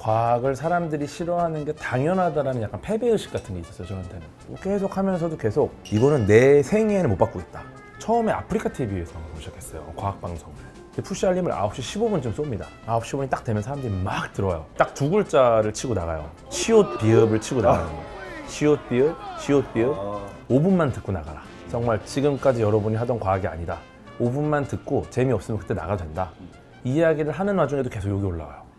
과학을 사람들이 싫어하는 게 당연하다라는 약간 패배의식 같은 게 있었어요 저한테는. 계속 하면서도 계속 이거는 내 생애에는 못 받고 있다. 처음에 아프리카 TV에서 시작했어요 과학 방송을. 근데 푸시 알림을 9시 15분쯤 쏩니다. 9시 15분이 딱 되면 사람들이 막 들어와요. 딱 두 글자를 치고 나가요. 시옷 비읍을 치고 나가는 거예요. 시옷 비읍 시옷 비읍. 5분만 듣고 나가라. 정말 지금까지 여러분이 하던 과학이 아니다. 5분만 듣고 재미없으면 그때 나가도 된다. 이 이야기를 하는 와중에도 계속 여기 올라와요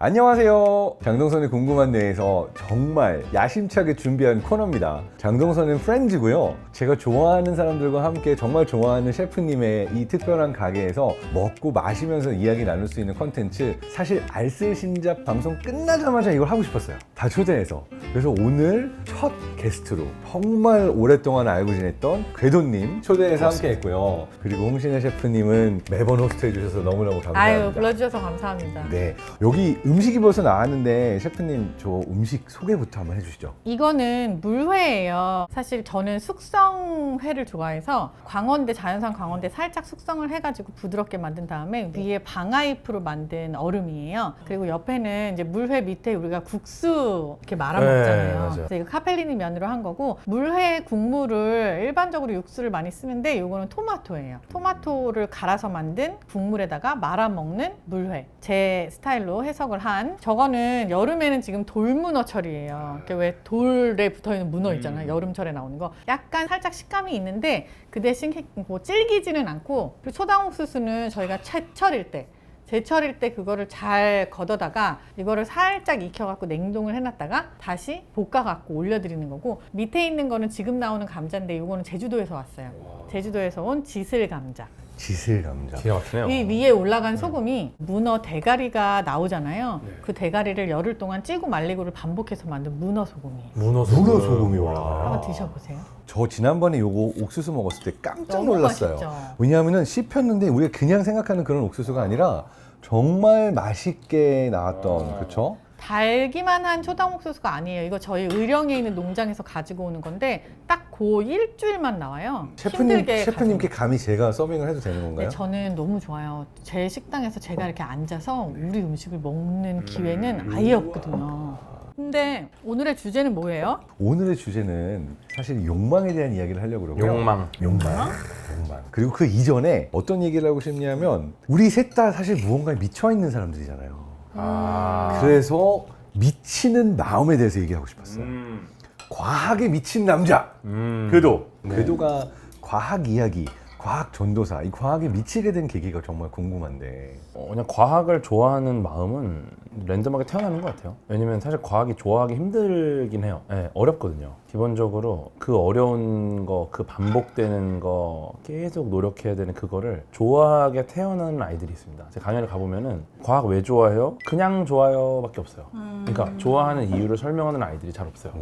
안녕하세요. 장동선의 궁금한 데에서 정말 야심차게 준비한 코너입니다. 장동선은 프렌즈고요. 제가 좋아하는 사람들과 함께 정말 좋아하는 셰프님의 이 특별한 가게에서 먹고 마시면서 이야기 나눌 수 있는 컨텐츠 사실 알쓸신잡 방송 끝나자마자 이걸 하고 싶었어요. 다 초대해서. 그래서 오늘 첫 게스트로 정말 오랫동안 알고 지냈던 궤도님 초대해서 함께 했고요. 그리고 홍신혜 셰프님은 매번 호스트해 주셔서 너무너무 감사합니다. 아유 불러주셔서 감사합니다. 네, 여기 음식이 벌써 나왔는데 셰프님 저 음식 소개부터 한번 해주시죠. 이거는 물회예요. 사실 저는 숙성회를 좋아해서 광원대 자연산 광원대 살짝 숙성을 해가지고 부드럽게 만든 다음에 위에 방아잎으로 만든 얼음이에요. 그리고 옆에는 이제 물회 밑에 우리가 국수 이렇게 말아 네, 먹잖아요. 맞아요. 그래서 이거 카펠리니 면으로 한 거고 물회 국물을 일반적으로 육수를 많이 쓰는데 이거는 토마토예요. 토마토를 갈아서 만든 국물에다가 말아 먹는 물회. 제 스타일로 해석을 한 저거는 여름에는 지금 돌문어철이에요. 왜 돌에 붙어 있는 문어 있잖아요. 여름철에 나오는 거. 약간 살짝 식감이 있는데 그 대신 뭐 질기지는 않고 그리고 초당옥수수는 저희가 채철일 때 제철일 때 그거를 잘 걷어다가 이거를 살짝 익혀갖고 냉동을 해놨다가 다시 볶아갖고 올려드리는 거고 밑에 있는 거는 지금 나오는 감자인데 이거는 제주도에서 왔어요. 제주도에서 온 지슬 감자. 지슬 감자. 기가 막히네요 이 위에 올라간 소금이 문어 대가리가 나오잖아요. 그 대가리를 열흘 동안 찌고 말리고를 반복해서 만든 문어 소금이에요. 문어 문어 소금이 와. 한번 드셔보세요. 저 지난번에 요거 옥수수 먹었을 때 깜짝 너무 놀랐어요. 맛있죠. 왜냐하면은 씹혔는데 우리가 그냥 생각하는 그런 옥수수가 아니라 정말 맛있게 나왔던 그렇죠? 달기만 한 초당옥수수가 아니에요. 이거 저희 의령에 있는 농장에서 가지고 오는 건데 딱 그 일주일만 나와요. 셰프님 힘들게 셰프님께 감히 제가 서빙을 해도 되는 건가요? 네, 저는 너무 좋아요. 제 식당에서 제가 이렇게 앉아서 우리 음식을 먹는 기회는 아예 없거든요. 근데 오늘의 주제는 뭐예요? 오늘의 주제는 사실 욕망에 대한 이야기를 하려고 그러고요. 욕망 욕망. 욕망. 그리고 그 이전에 어떤 얘기를 하고 싶냐면 우리 셋 다 사실 무언가에 미쳐 있는 사람들이잖아요. 아 그래서 미치는 마음에 대해서 얘기하고 싶었어요. 음. 과학에 미친 남자. 음. 궤도. 네. 궤도가 과학 이야기, 과학 전도사, 이 과학에 미치게 된 계기가 정말 궁금한데. 어, 그냥 과학을 좋아하는 마음은 랜덤하게 태어나는 것 같아요. 왜냐면 사실 과학이 좋아하기 힘들긴 해요. 네, 어렵거든요. 기본적으로 그 어려운 거, 그 반복되는 거 계속 노력해야 되는 그거를 좋아하게 태어나는 아이들이 있습니다. 제 강연을 가보면은 과학 왜 좋아해요? 그냥 좋아요밖에 없어요. 그러니까 좋아하는 이유를 설명하는 아이들이 잘 없어요.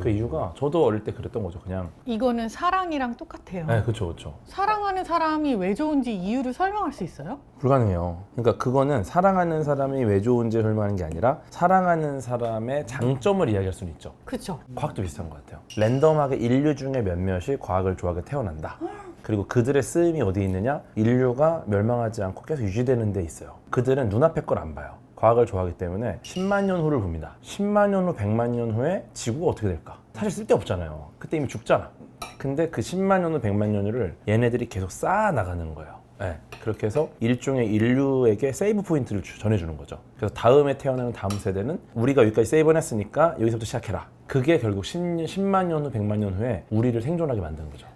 그 이유가 저도 어릴 때 그랬던 거죠. 그냥 이거는 사랑이랑 똑같아요. 네, 그렇죠, 그렇죠. 사랑하는 사람이 왜 좋은지 이유를 설명할 수 있어요? 불가능해요. 그러니까 그거는 사랑하는 사람이 왜 좋은지 설명하는 게 아니라 사랑하는 사람의 장점을 이야기할 수는 있죠. 그쵸? 과학도 비슷한 것 같아요. 랜덤하게 인류 중에 몇몇이 과학을 좋아하게 태어난다. 그리고 그들의 쓰임이 어디 있느냐? 인류가 멸망하지 않고 계속 유지되는 데 있어요. 그들은 눈앞의 걸안 봐요. 과학을 좋아하기 때문에 10만 년 후를 봅니다. 10만 년 후, 100만 년 후에 지구가 어떻게 될까? 사실 쓸데없잖아요. 그때 이미 죽잖아. 근데 그 10만 년 후, 100만 년 후를 얘네들이 계속 쌓아 나가는 거예요. 네, 그렇게 해서 일종의 인류에게 세이브 포인트를 주- 전해주는 거죠. 그래서 다음에 태어나는 다음 세대는 우리가 여기까지 세이브했으니까 여기서부터 시작해라. 그게 결국 10, 10만 년 후, 100만 년 후에 우리를 생존하게 만드는 거죠.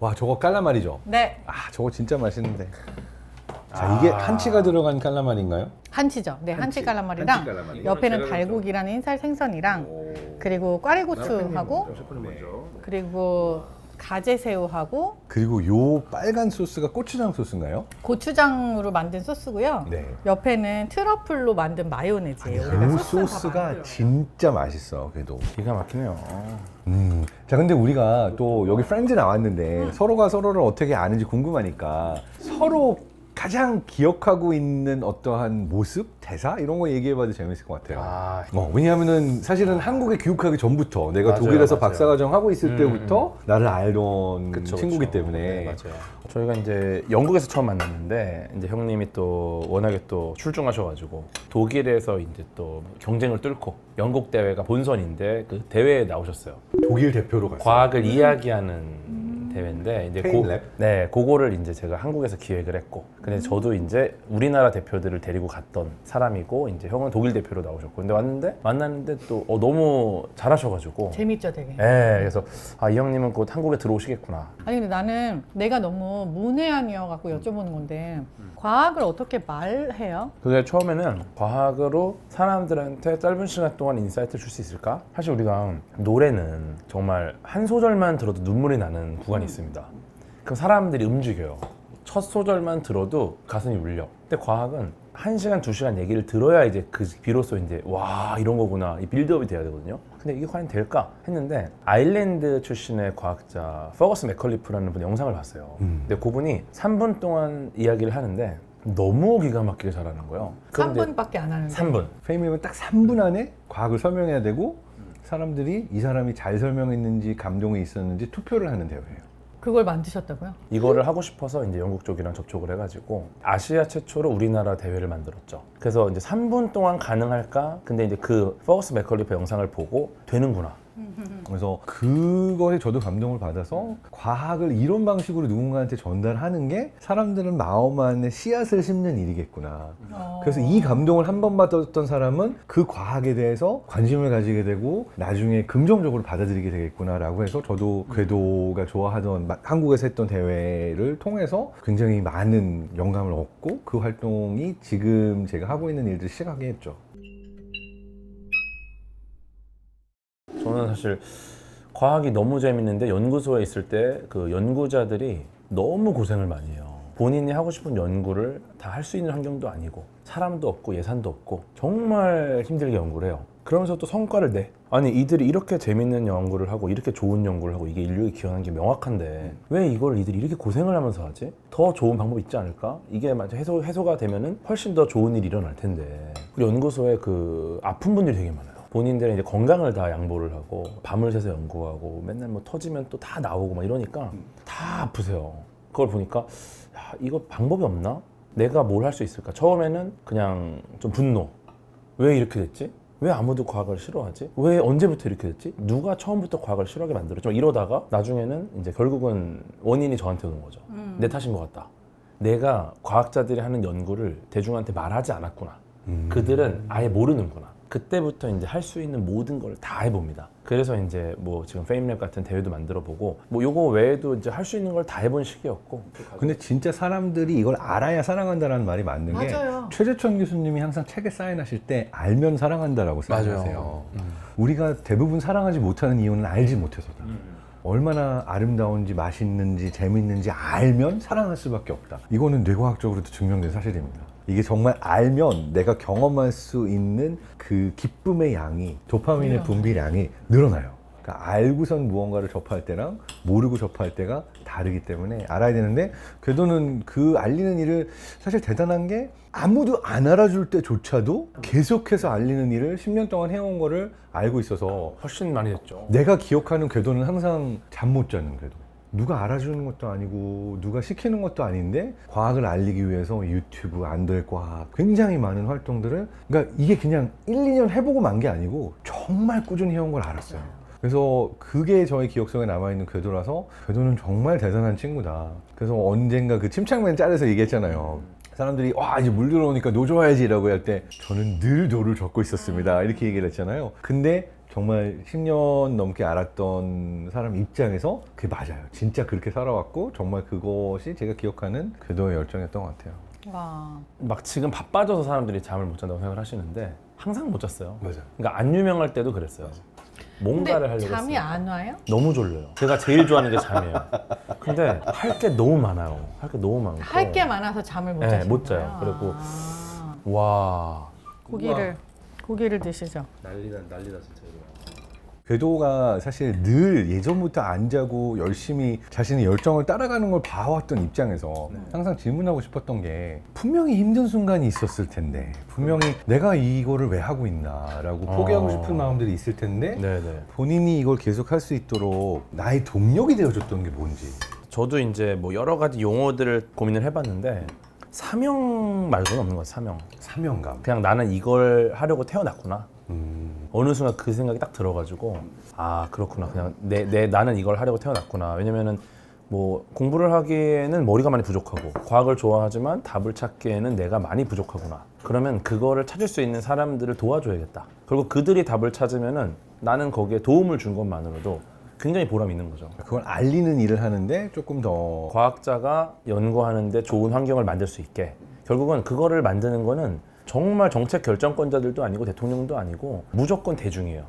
와, 저거 깔라말이죠? 네, 아, 저거 진짜 맛있는데. 자, 이게 한치가 들어간 깔라말인가요? 한치죠. 네, 한치, 깔라말이랑 한치 깔라말이. 옆에는 달고기라는 흰살 생선이랑 그리고 꽈리고추하고 그리고 가재새우하고 그리고 요 빨간 소스가 고추장 소스인가요? 고추장으로 만든 소스고요. 네. 옆에는 트러플로 만든 마요네즈예요. 우리가 요 소스가. 진짜 맛있어, 그래도. 기가 막히네요. 음. 자, 근데 우리가 또 여기 프렌즈 나왔는데 서로가 서로를 어떻게 아는지 궁금하니까 서로 가장 기억하고 있는 어떠한 모습, 대사 이런 거 얘기해봐도 재밌을 것 같아요. 아, 어, 왜냐하면은 사실은 한국에 교육하기 전부터 내가 맞아요, 독일에서 맞아요. 박사과정 하고 있을 음, 때부터 나를 알던 그쵸, 친구기 그쵸. 때문에 네, 맞아요. 저희가 이제 영국에서 처음 만났는데 이제 형님이 또 워낙에 또 출중하셔가지고 독일에서 이제 또 경쟁을 뚫고 영국 대회가 본선인데 그 대회에 나오셨어요. 독일 대표로 갔어요. 과학을 이야기하는 대회인데 이제 페인랩? 네, 그거를 이제 제가 한국에서 기획을 했고 근데 저도 이제 우리나라 대표들을 데리고 갔던 사람이고 이제 형은 독일 대표로 나오셨고 근데 왔는데 만났는데 또 어, 너무 잘하셔가지고 재밌죠, 되게. 네, 그래서 아 이 형님은 곧 한국에 들어오시겠구나. 아니 근데 나는 내가 너무 문외한이어 갖고 여쭤보는 건데 과학을 어떻게 말해요? 그게 처음에는 과학으로 사람들한테 짧은 시간 동안 인사이트를 줄 수 있을까? 사실 우리가 노래는 정말 한 소절만 들어도 눈물이 나는 구간이 있습니다. 그럼 사람들이 움직여요. 첫 소절만 들어도 가슴이 울려. 근데 과학은 한 시간, 두 시간 얘기를 들어야 이제 그 비로소 이제 와 이런 거구나 이 빌드업이 돼야 되거든요. 근데 이게 과연 될까 했는데 아일랜드 출신의 과학자 퍼거스 맥컬리프라는 분 영상을 봤어요. 음. 근데 그분이 3분 동안 이야기를 하는데 너무 기가 막히게 잘하는 거예요. 그런데 3분밖에 안 하는데. 3분. 페이미는 딱 3분 안에 과학을 설명해야 되고 사람들이 이 사람이 잘 설명했는지 감동이 있었는지 투표를 하는 대회예요. 그걸 만드셨다고요? 이거를 하고 싶어서 이제 영국 쪽이랑 접촉을 해가지고 아시아 최초로 우리나라 대회를 만들었죠. 그래서 이제 3분 동안 가능할까? 근데 이제 그 퍼거스 맥컬리프 영상을 보고 되는구나. 그래서 그거에 저도 감동을 받아서 과학을 이런 방식으로 누군가한테 전달하는 게 사람들은 마음 안에 씨앗을 심는 일이겠구나. 어. 그래서 이 감동을 한 번 받았던 사람은 그 과학에 대해서 관심을 가지게 되고 나중에 긍정적으로 받아들이게 되겠구나라고 해서 저도 궤도가 좋아하던 마- 한국에서 했던 대회를 통해서 굉장히 많은 영감을 얻고 그 활동이 지금 제가 하고 있는 일들 시작하게 했죠. 저는 사실 과학이 너무 재밌는데 연구소에 있을 때 그 연구자들이 너무 고생을 많이 해요. 본인이 하고 싶은 연구를 다 할 수 있는 환경도 아니고 사람도 없고 예산도 없고 정말 힘들게 연구를 해요. 그러면서 또 성과를 내. 아니 이들이 이렇게 재밌는 연구를 하고 이렇게 좋은 연구를 하고 이게 인류에 기여하는 게 명확한데 왜 이걸 이들이 이렇게 고생을 하면서 하지? 더 좋은 방법이 있지 않을까? 이게 해소 해소가 되면은 훨씬 더 좋은 일이 일어날 텐데. 우리 연구소에 그 아픈 분들이 되게 많아요. 본인들의 이제 건강을 다 양보를 하고 밤을 새서 연구하고 맨날 뭐 터지면 또 다 나오고 막 이러니까 다 아프세요. 그걸 보니까 야, 이거 방법이 없나? 내가 뭘 할 수 있을까? 처음에는 그냥 좀 분노. 왜 이렇게 됐지? 왜 아무도 과학을 싫어하지? 왜 언제부터 이렇게 됐지? 누가 처음부터 과학을 싫어하게 만들었지? 막 이러다가 나중에는 이제 결국은 원인이 저한테 오는 거죠. 내 탓인 것 같다. 내가 과학자들이 하는 연구를 대중한테 말하지 않았구나. 그들은 아예 모르는구나. 그때부터 이제 할 수 있는 모든 걸 다 해봅니다. 그래서 이제 뭐 지금 페임랩 같은 대회도 만들어 보고 뭐 요거 외에도 이제 할 수 있는 걸 다 해본 시기였고 근데 진짜 사람들이 이걸 알아야 사랑한다라는 말이 맞는 게 맞아요. 최재천 교수님이 항상 책에 사인하실 때 알면 사랑한다라고 사인하세요. 음. 우리가 대부분 사랑하지 못하는 이유는 알지 못해서다. 얼마나 아름다운지 맛있는지 재밌는지 알면 사랑할 수밖에 없다. 이거는 뇌과학적으로도 증명된 사실입니다. 이게 정말 알면 내가 경험할 수 있는 그 기쁨의 양이 도파민의. 분비량이 늘어나요. 그러니까 알고선 무언가를 접할 때랑 모르고 접할 때가 다르기 때문에 알아야 되는데 궤도는 그 알리는 일을 사실 대단한 게 아무도 안 알아줄 때조차도 계속해서 알리는 일을 10년 동안 해온 거를 알고 있어서 훨씬 많이 됐죠. 내가 기억하는 궤도는 항상 잠 못 자는 궤도. 누가 알아주는 것도 아니고 누가 시키는 것도 아닌데 과학을 알리기 위해서 유튜브 안될 과학 굉장히 많은 활동들을 그러니까 이게 그냥 1, 2년 해보고 만 게 아니고 정말 꾸준히 해온 걸 알았어요. 그래서 그게 저의 기억 속에 남아있는 궤도라서 궤도는 정말 대단한 친구다. 그래서 언젠가 그 침착맨 짤에서 얘기했잖아요. 사람들이 와 이제 물 들어오니까 노 줘야지 라고 할 때 저는 늘 노를 젓고 있었습니다 이렇게 얘기를 했잖아요 근데 정말 10년 넘게 알았던 사람 입장에서 그게 맞아요 진짜 그렇게 살아왔고 정말 그것이 제가 기억하는 궤도의 열정이었던 것 같아요 와. 막 지금 바빠져서 사람들이 잠을 못 잔다고 생각을 하시는데 항상 못 잤어요. 맞아 그러니까 안 유명할 때도 그랬어요. 뭔가를 근데 하려고 잠이 했어요. 안 와요? 너무 졸려요. 제가 제일 좋아하는 게 잠이에요. 근데 할 게 너무 많아요. 할 게 너무 많고. 할 게 많아서 잠을 못 네, 자시는 못 자요. 그리고- 아. 와 고기를 고기를 드시죠. 난리다 난리다 진짜 이거. 궤도가 사실 늘 예전부터 안 자고 열심히 자신의 열정을 따라가는 걸 봐왔던 입장에서 항상 질문하고 싶었던 게 분명히 힘든 순간이 있었을 텐데 분명히 내가 이거를 왜 하고 있나라고 포기하고 어. 싶은 마음들이 있을 텐데 네네. 본인이 이걸 계속 할 수 있도록 나의 동력이 되어줬던 게 뭔지 저도 이제 뭐 여러 가지 용어들을 고민을 해봤는데 사명 말고는 없는 것 같아요. 사명. 사명감 그냥 나는 이걸 하려고 태어났구나. 음. 어느 순간 그 생각이 딱 들어가지고 아 그렇구나. 그냥 내, 내 나는 이걸 하려고 태어났구나. 왜냐면은 뭐 공부를 하기에는 머리가 많이 부족하고 과학을 좋아하지만 답을 찾기에는 내가 많이 부족하구나. 그러면 그거를 찾을 수 있는 사람들을 도와줘야겠다. 그리고 그들이 답을 찾으면은 나는 거기에 도움을 준 것만으로도 굉장히 보람 있는 거죠. 그걸 알리는 일을 하는데 조금 더 과학자가 연구하는데 좋은 환경을 만들 수 있게 결국은 그거를 만드는 거는 정말 정책 결정권자들도 아니고 대통령도 아니고 무조건 대중이에요.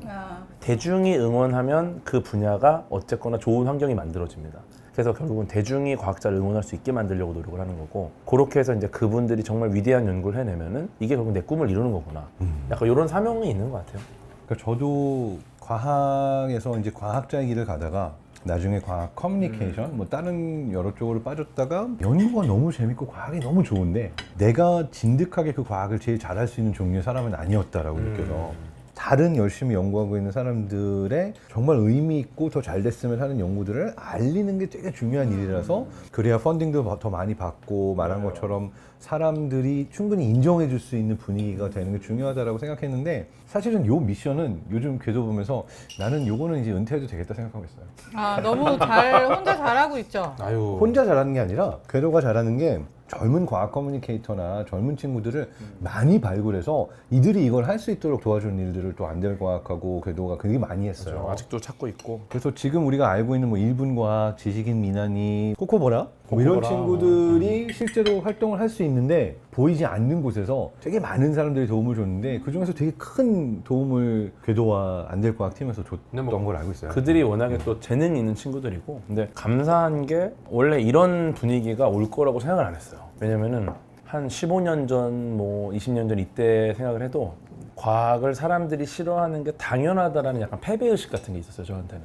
대중이 응원하면 그 분야가 어쨌거나 좋은 환경이 만들어집니다. 그래서 결국은 대중이 과학자를 응원할 수 있게 만들려고 노력을 하는 거고 그렇게 해서 이제 그분들이 정말 위대한 연구를 해내면은 이게 결국 내 꿈을 이루는 거구나. 약간 이런 사명이 있는 것 같아요. 그러니까 저도 과학에서 이제 과학자 길을 가다가 나중에 과학 커뮤니케이션 뭐 다른 여러 쪽으로 빠졌다가 연구가 너무 재밌고 과학이 너무 좋은데 내가 진득하게 그 과학을 제일 잘할 수 있는 종류의 사람은 아니었다라고 느껴서 다른 열심히 연구하고 있는 사람들의 정말 의미 있고 더 잘 됐으면 하는 연구들을 알리는 게 되게 중요한 일이라서 그래야 펀딩도 더 많이 받고 말한 것처럼 사람들이 충분히 인정해 줄 수 있는 분위기가 되는 게 중요하다라고 생각했는데 사실은 요 미션은 요즘 궤도 보면서 나는 요거는 이제 은퇴해도 되겠다 생각하고 있어요. 아 너무 잘 혼자 잘하고 있죠. 아유. 혼자 잘하는 게 아니라 궤도가 잘하는 게 젊은 과학 커뮤니케이터나 젊은 친구들을 많이 발굴해서 이들이 이걸 할 수 있도록 도와주는 일들을 또 안될 과학하고 궤도가 되게 많이 했어요. 그렇죠. 아직도 찾고 있고 그래서 지금 우리가 알고 있는 뭐 일분 과학, 지식인 미나니, 코코보라 뭐 이런. 친구들이 실제로 활동을 할 수 있는데 보이지 않는 곳에서 되게 많은 사람들이 도움을 줬는데 그 중에서 되게 큰 도움을 궤도와 안될 과학 팀에서 줬던 뭐 걸 알고 있어요. 그들이 워낙에 또 재능 있는 친구들이고 근데 감사한 게 원래 이런 분위기가 올 거라고 생각을 안 했어요 왜냐면은 한 15년 전 뭐 20년 전 이때 생각을 해도 과학을 사람들이 싫어하는 게 당연하다라는 약간 패배의식 같은 게 있었어요 저한테는.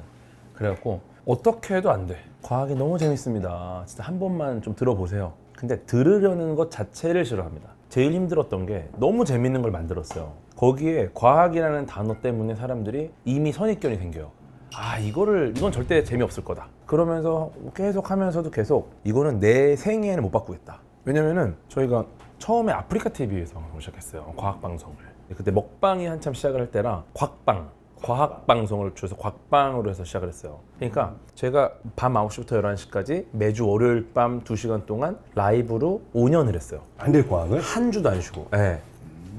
그래갖고 어떻게 해도 안 돼. 과학이 너무 재밌습니다. 진짜 한 번만 좀 들어보세요. 근데 들으려는 것 자체를 싫어합니다. 제일 힘들었던 게 너무 재밌는 걸 만들었어요. 거기에 과학이라는 단어 때문에 사람들이 이미 선입견이 생겨요 아 이거를 이건 절대 재미없을 거다. 그러면서 계속 하면서도 계속 이거는 내 생애에는 못 바꾸겠다. 왜냐면은 저희가 처음에 아프리카 TV에서 방송을 시작했어요. 과학 방송을. 그때 먹방이 한참 시작을 할 때라 곽방 과학 방송을 줄여서 곽방으로 해서 시작을 했어요. 그러니까 제가 밤 9시부터 11시까지 매주 월요일 밤 2시간 동안 라이브로 5년을 했어요. 안 될 과학을? 한 주도 안 쉬고. 예.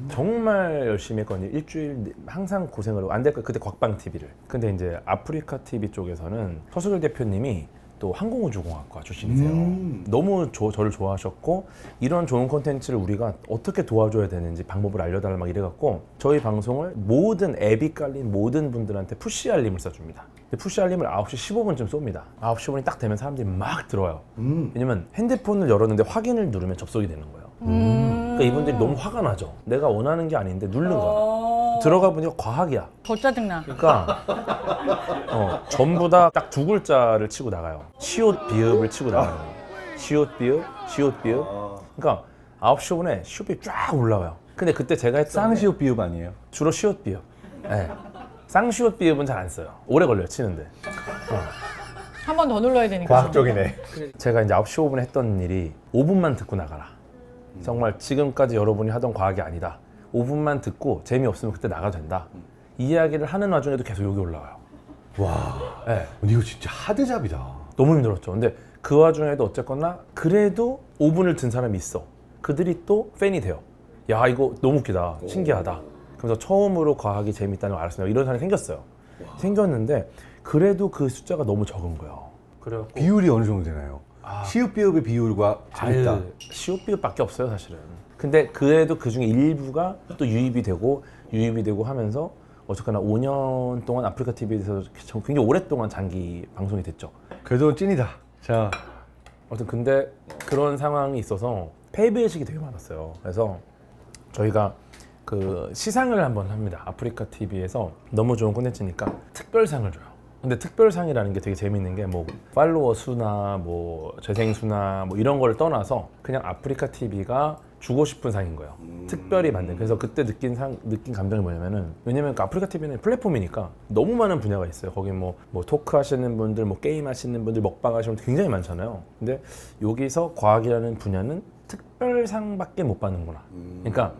정말 열심히 했거든요. 일주일 항상 고생을 하고 안 될까 그때 곽방 TV를. 근데 이제 아프리카 TV 쪽에서는 서수길 대표님이 또 항공우주공학과 출신이세요. 음. 너무 조- 저를 좋아하셨고 이런 좋은 콘텐츠를 우리가 어떻게 도와줘야 되는지 방법을 알려달라 막 이래갖고 저희 방송을 모든 앱이 깔린 모든 분들한테 푸시 알림을 써줍니다. 근데 푸시 알림을 9시 15분쯤 쏩니다. 9시 15분이 딱 되면 사람들이 막 들어와요. 음. 왜냐면 핸드폰을 열었는데 확인을 누르면 접속이 되는 거예요. 음. 그러니까 이분들이 너무 화가 나죠. 내가 원하는 게 아닌데 누른 거야. 어... 들어가 보니까 과학이야. 더 짜증나. 그러니까 어, 전부 다 딱 두 글자를 치고 나가요. 시옷 비읍을 치고 나가요. 시옷 비읍, 시옷 비읍. 그러니까 9시 5분에 시옷 비읍 쫙 올라와요. 근데 그때 제가 했던 게 쌍시옷 비읍 아니에요? 주로 시옷 비읍. 네. 쌍시옷 비읍은 잘 안 써요. 오래 걸려요, 치는데. 한 번 더 눌러야 되니까. 과학적이네. 제가 이제 9시 5분에 했던 일이 5분만 듣고 나가라. 정말 지금까지 여러분이 하던 과학이 아니다. 5분만 듣고 재미없으면 그때 나가도 된다. 이 이야기를 하는 와중에도 계속 여기 올라와요. 와, 네, 근데 이거 진짜 하드잡이다. 너무 힘들었죠. 근데 그 와중에도 어쨌거나 그래도 5분을 든 사람이 있어. 그들이 또 팬이 돼요. 야 이거 너무 웃기다. 신기하다. 그래서 처음으로 과학이 재밌다는 걸 알았어요. 이런 사람이 생겼어요. 생겼는데 그래도 그 숫자가 너무 적은 거예요. 그래갖고 비율이 어느 정도 되나요? 아. 시읍 비읍의 비율과 재밌다. 아유, 시옷 비읍밖에 없어요 사실은. 근데 그래도 그 중에 일부가 또 유입이 되고 유입이 되고 하면서 어쨌거나 5년 동안 아프리카 TV에서 굉장히 오랫동안 장기 방송이 됐죠. 그래도 찐이다. 자, 아무튼 근데 그런 상황이 있어서 패배 의식이 되게 많았어요. 그래서 저희가 그 시상을 한번 합니다. 아프리카 TV에서 너무 좋은 콘텐츠니까 특별상을 줘요. 근데 특별상이라는 게 되게 재밌는 게 뭐 팔로워 수나 뭐 재생 수나 뭐 이런 걸 떠나서 그냥 아프리카 TV가 주고 싶은 상인 거예요. 특별히 만든. 그래서 그때 느낀 상 느낀 감정이 뭐냐면은 왜냐면 그 아프리카 TV는 플랫폼이니까 너무 많은 분야가 있어요. 거기 뭐 뭐 토크 하시는 분들, 뭐 게임 하시는 분들, 먹방 하시는 분들 굉장히 많잖아요. 근데 여기서 과학이라는 분야는 특별상밖에 못 받는구나. 그러니까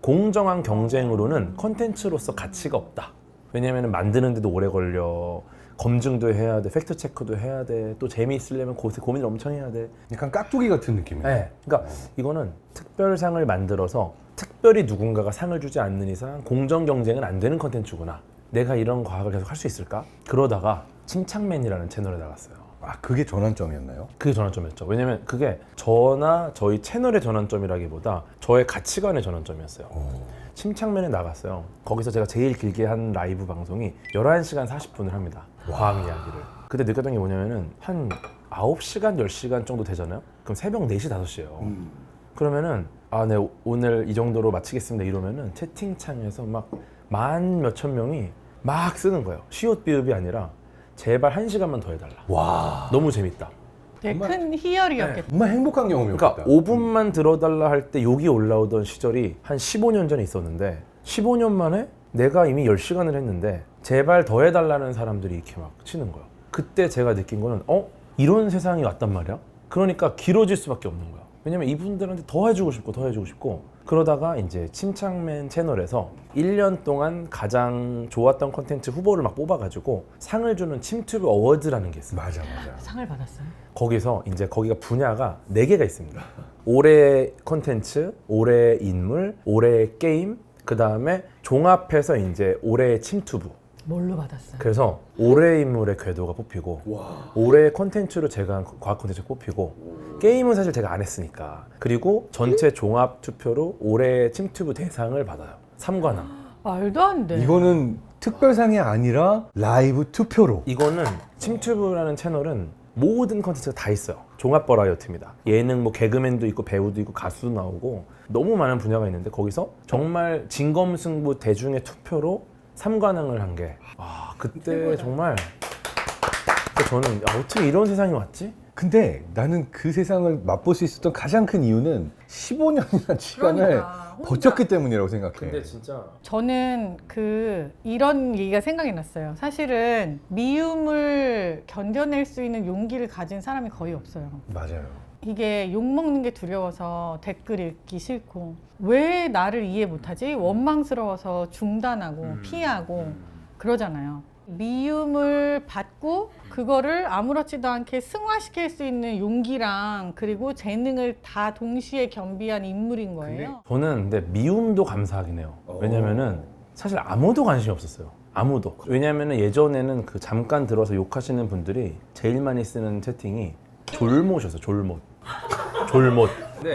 공정한 경쟁으로는 컨텐츠로서 가치가 없다. 왜냐면 만드는데도 오래 걸려. 검증도 해야 돼, 팩트 체크도 해야 돼, 또 재미있으려면 고, 고민을 엄청 해야 돼. 약간 깍두기 같은 느낌이에요. 네, 그러니까 이거는 특별상을 만들어서 특별히 누군가가 상을 주지 않는 이상 공정 경쟁은 안 되는 컨텐츠구나. 내가 이런 과학을 계속 할 수 있을까? 그러다가 침착맨이라는 채널에 나갔어요. 아 그게 전환점이었나요? 그게 전환점이었죠. 왜냐면 그게 저나 저희 채널의 전환점이라기보다 저의 가치관의 전환점이었어요. 침착맨에 나갔어요. 거기서 제가 제일 길게 한 라이브 방송이 11시간 40분을 합니다. 과학 이야기를. 그때 느꼈던 게 뭐냐면은 한 9시간, 10시간 정도 되잖아요. 그럼 새벽 4시, 5시예요. 그러면은 아, 네, 오늘 이 정도로 마치겠습니다. 이러면은 채팅창에서 막 만 몇천 명이 막 쓰는 거예요. 시옷 비읍이 아니라 제발 한 시간만 더 해달라. 와 너무 재밌다. 되게 정말- 큰 희열이었겠다. 정말 행복한 경험이었다. 그러니까 5분만 들어달라 할 때 욕이 올라오던 시절이 한 15년 전에 있었는데 15년 만에 내가 이미 10시간을 했는데 제발 더 해달라는 사람들이 이렇게 막 치는 거예요. 그때 제가 느낀 거는 어? 이런 세상이 왔단 말이야? 그러니까 길어질 수밖에 없는 거야. 왜냐면 이분들한테 더 해주고 싶고 더 해주고 싶고 그러다가 이제 침착맨 채널에서 1년 동안 가장 좋았던 컨텐츠 후보를 막 뽑아가지고 상을 주는 침투브 어워즈라는 게 있어요. 맞아 맞아. 상을 받았어요. 거기서 이제 거기가 분야가 네 개가 있습니다. 올해 콘텐츠, 올해 인물, 올해 게임, 그 다음에 종합해서 이제 올해 침투부. 뭘로 받았어요? 그래서 올해 인물의 궤도가 뽑히고 와. 올해 콘텐츠로 제가 한 과학 콘텐츠 뽑히고 게임은 사실 제가 안 했으니까 그리고 전체 종합 투표로 올해 침투부 대상을 받아요. 3관왕. 말도 안 돼. 이거는 특별상이 아니라 라이브 투표로. 이거는 침투브라는 채널은 모든 컨텐츠가 다 있어요. 종합 버라이어티입니다. 예능 뭐 개그맨도 있고 배우도 있고 가수도 나오고 너무 많은 분야가 있는데 거기서 정말 진검승부 대중의 투표로 삼관왕을 한 게 아, 그때 정말 저는 야, 어떻게 이런 세상이 왔지? 근데 나는 그 세상을 맛볼 수 있었던 가장 큰 이유는 15년이나 시간을 그러니까, 혼자. 버텼기 때문이라고 생각해. 진짜 저는 그 이런 얘기가 생각이 났어요. 사실은 미움을 견뎌낼 수 있는 용기를 가진 사람이 거의 없어요. 맞아요. 이게 욕 먹는 게 두려워서 댓글 읽기 싫고 왜 나를 이해 못하지? 원망스러워서 중단하고 피하고 그러잖아요. 미움을 받고 그거를 아무렇지도 않게 승화시킬 수 있는 용기랑 그리고 재능을 다 동시에 겸비한 인물인 거예요. 저는 근데 미움도 감사하긴 해요. 왜냐면은 사실 아무도 관심이 없었어요. 아무도. 왜냐면은 예전에는 그 잠깐 들어서 욕하시는 분들이 제일 많이 쓰는 채팅이 졸못이었어요. 졸못. 졸못.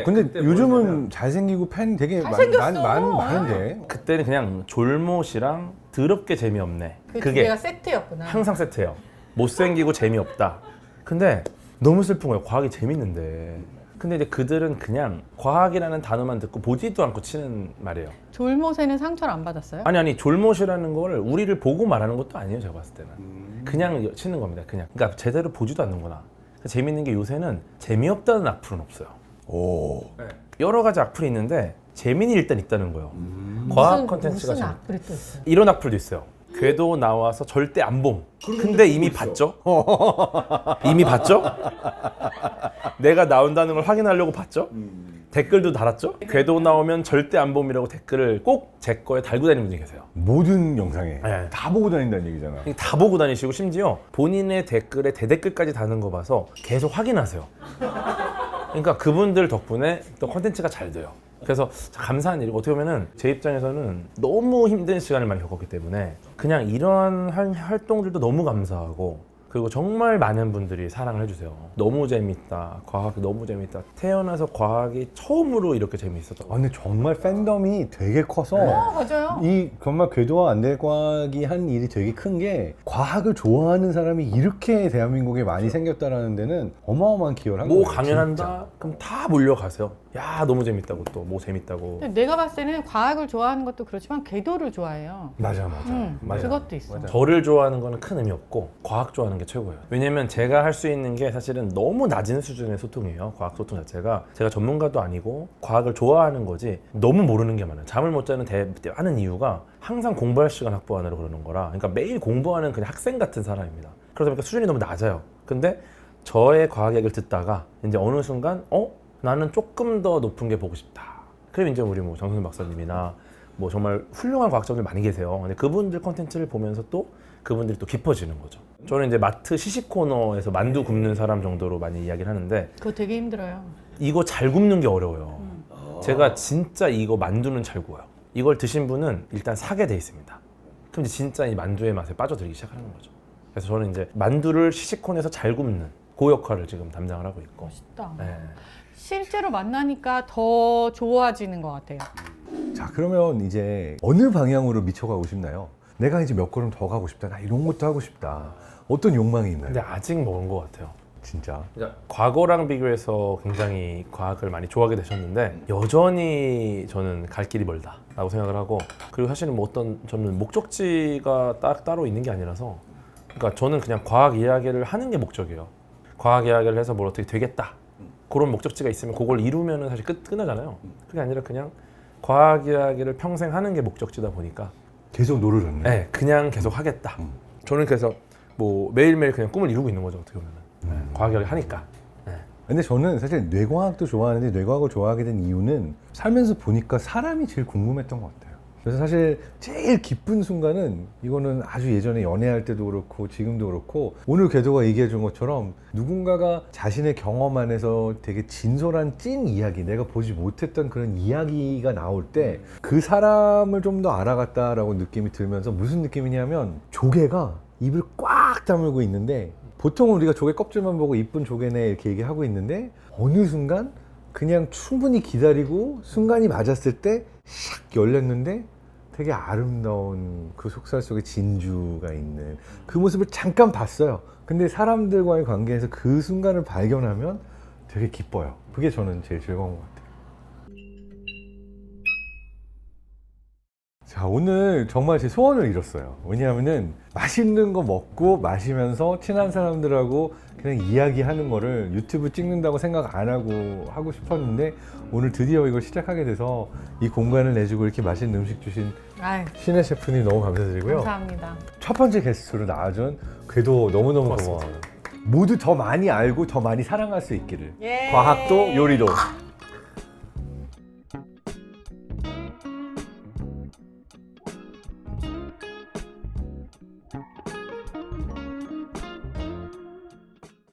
근데 요즘은 잘생기고 팬 되게 많, 잘생겼어. 많, 많, 많은데. 그때는 그냥 졸못이랑 더럽게 재미없네. 그 두 그게 개가 세트였구나. 항상 세트예요. 못생기고 재미없다. 근데 너무 슬픈 거예요. 과학이 재밌는데. 근데 이제 그들은 그냥 과학이라는 단어만 듣고 보지도 않고 치는 말이에요. 졸못에는 상처를 안 받았어요? 아니 아니 졸못이라는 걸 우리를 보고 말하는 것도 아니에요. 제가 봤을 때는 그냥 치는 겁니다. 그냥 그러니까 제대로 보지도 않는구나. 재밌는 게 요새는 재미없다는 악플은 없어요. 오. 여러 가지 악플이 있는데 재미는 일단 있다는 거예요. 과학 무슨- 컨텐츠가 무슨 재밌- 악플이 또 있어요? 이런 악플도 있어요. 궤도 나와서 절대 안 봄. 근데 이미 봤죠? 이미 봤죠? 내가 나온다는 걸 확인하려고 봤죠? 댓글도 달았죠? 궤도 나오면 절대 안 봄이라고 댓글을 꼭 제 거에 달고 다니는 분이 계세요. 모든 영상에 네. 다 보고 다닌다는 얘기잖아. 다 보고 다니시고 심지어 본인의 댓글에 대댓글까지 다는 거 봐서 계속 확인하세요. 그러니까 그분들 덕분에 또 컨텐츠가 잘 돼요. 그래서 참 감사한 일이고 어떻게 보면은 제 입장에서는 너무 힘든 시간을 많이 겪었기 때문에 그냥 이런 한 활동들도 너무 감사하고 그리고 정말 많은 분들이 사랑을 해주세요. 너무 재밌다. 과학 너무 재밌다. 태어나서 과학이 처음으로 이렇게 재밌었던 아, 근데 정말 팬덤이 되게 커서 어, 맞아요. 이 정말 궤도와 안될과학이 한 일이 되게 큰 게 과학을 좋아하는 사람이 이렇게 대한민국에 많이 생겼다라는 데는 어마어마한 기여를 한뭐 거예요. 강연한다? 그럼 다 몰려가세요. 야 너무 재밌다고 또 뭐 재밌다고 근데 내가 봤을 때는 과학을 좋아하는 것도 그렇지만 궤도를 좋아해요. 맞아 맞아. 음, 맞아요. 그것도 있어. 맞아요. 저를 좋아하는 거는 큰 의미 없고 과학 좋아하는 게 최고예요. 왜냐면 제가 할 수 있는 게 사실은 너무 낮은 수준의 소통이에요. 과학 소통 자체가 제가 전문가도 아니고 과학을 좋아하는 거지 너무 모르는 게 많아요. 잠을 못 자는 대, 하는 이유가 항상 공부할 시간 확보하느라 그러는 거라 그러니까 매일 공부하는 그냥 학생 같은 사람입니다. 그러다 보니까 수준이 너무 낮아요. 근데 저의 과학 얘기를 듣다가 이제 어느 순간 어 나는 조금 더 높은 게 보고 싶다. 그럼 이제 우리 뭐 정선 박사님이나 뭐 정말 훌륭한 과학자들 많이 계세요. 근데 그분들 컨텐츠를 보면서 또 그분들이 또 깊어지는 거죠. 저는 이제 마트 시식 코너에서 만두 굽는 사람 정도로 많이 이야기를 하는데 그거 되게 힘들어요. 이거 잘 굽는 게 어려워요. 제가 진짜 이거 만두는 잘 구워요. 이걸 드신 분은 일단 사게 돼 있습니다. 그럼 이제 진짜 이 만두의 맛에 빠져들기 시작하는 거죠. 그래서 저는 이제 만두를 시식콘에서 잘 굽는 그 역할을 지금 담당을 하고 있고. 멋있다. 네. 실제로 만나니까 더 좋아지는 것 같아요. 자 그러면 이제 어느 방향으로 미쳐가고 싶나요? 내가 이제 몇 걸음 더 가고 싶다. 나 이런 것도 하고 싶다. 어떤 욕망이 있나요? 근데 아직 먼 것 같아요. 진짜. 그러니까 과거랑 비교해서 굉장히 과학을 많이 좋아하게 되셨는데 여전히 저는 갈 길이 멀다라고 생각을 하고 그리고 사실은 뭐 어떤 저는 목적지가 딱 따로 있는 게 아니라서 그러니까 저는 그냥 과학 이야기를 하는 게 목적이에요. 과학 이야기를 해서 뭘 어떻게 되겠다 그런 목적지가 있으면 그걸 이루면은 사실 끝 끝나잖아요. 그게 아니라 그냥 과학 이야기를 평생 하는 게 목적지다 보니까 계속 노르셨네. 네, 그냥 계속 하겠다. 음. 저는 그래서 뭐 매일매일 그냥 꿈을 이루고 있는 거죠 어떻게 보면 은 과학 이야기 하니까. 네. 근데 저는 사실 뇌과학도 좋아하는데 뇌과학을 좋아하게 된 이유는 살면서 보니까 사람이 제일 궁금했던 것 같아요. 그래서 사실 제일 기쁜 순간은 이거는 아주 예전에 연애할 때도 그렇고 지금도 그렇고 오늘 궤도가 얘기해 준 것처럼 누군가가 자신의 경험 안에서 되게 진솔한 찐 이야기 내가 보지 못했던 그런 이야기가 나올 때 그 사람을 좀 더 알아갔다라고 느낌이 들면서 무슨 느낌이냐면 조개가 입을 꽉 다물고 있는데 보통은 우리가 조개 껍질만 보고 이쁜 조개네 이렇게 얘기하고 있는데 어느 순간 그냥 충분히 기다리고 순간이 맞았을 때 샥 열렸는데 되게 아름다운 그 속살 속에 진주가 있는 그 모습을 잠깐 봤어요. 근데 사람들과의 관계에서 그 순간을 발견하면 되게 기뻐요. 그게 저는 제일 즐거운 것 같아요. 자, 오늘 정말 제 소원을 이뤘어요. 왜냐하면은 맛있는 거 먹고 마시면서 친한 사람들하고 그냥 이야기하는 거를 유튜브 찍는다고 생각 안 하고 하고 싶었는데 오늘 드디어 이걸 시작하게 돼서 이 공간을 내주고 이렇게 맛있는 음식 주신 아유, 신혜 셰프님 너무 감사드리고요. 감사합니다. 첫 번째 게스트로 나와준 궤도 너무너무 고맙습니다. 고마워요. 모두 더 많이 알고 더 많이 사랑할 수 있기를. 예. 과학도 요리도